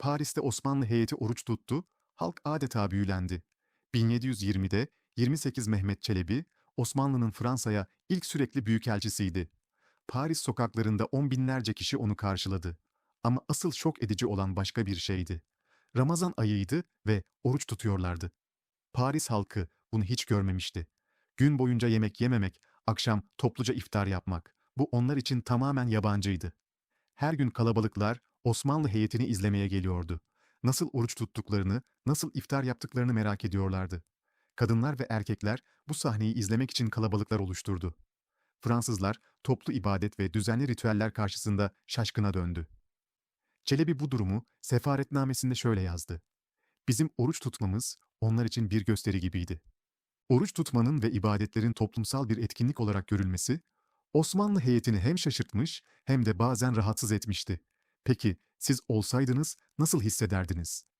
Paris'te Osmanlı heyeti oruç tuttu, halk adeta büyülendi. 1720'de 28 Mehmet Çelebi, Osmanlı'nın Fransa'ya ilk sürekli büyükelçisiydi. Paris sokaklarında on binlerce kişi onu karşıladı. Ama asıl şok edici olan başka bir şeydi. Ramazan ayıydı ve oruç tutuyorlardı. Paris halkı bunu hiç görmemişti. Gün boyunca yemek yememek, akşam topluca iftar yapmak, bu onlar için tamamen yabancıydı. Her gün kalabalıklar Osmanlı heyetini izlemeye geliyordu. Nasıl oruç tuttuklarını, nasıl iftar yaptıklarını merak ediyorlardı. Kadınlar ve erkekler bu sahneyi izlemek için kalabalıklar oluşturdu. Fransızlar toplu ibadet ve düzenli ritüeller karşısında şaşkına döndü. Çelebi bu durumu sefaretnamesinde şöyle yazdı. Bizim oruç tutmamız onlar için bir gösteri gibiydi. Oruç tutmanın ve ibadetlerin toplumsal bir etkinlik olarak görülmesi, Osmanlı heyetini hem şaşırtmış hem de bazen rahatsız etmişti. Peki siz olsaydınız nasıl hissederdiniz?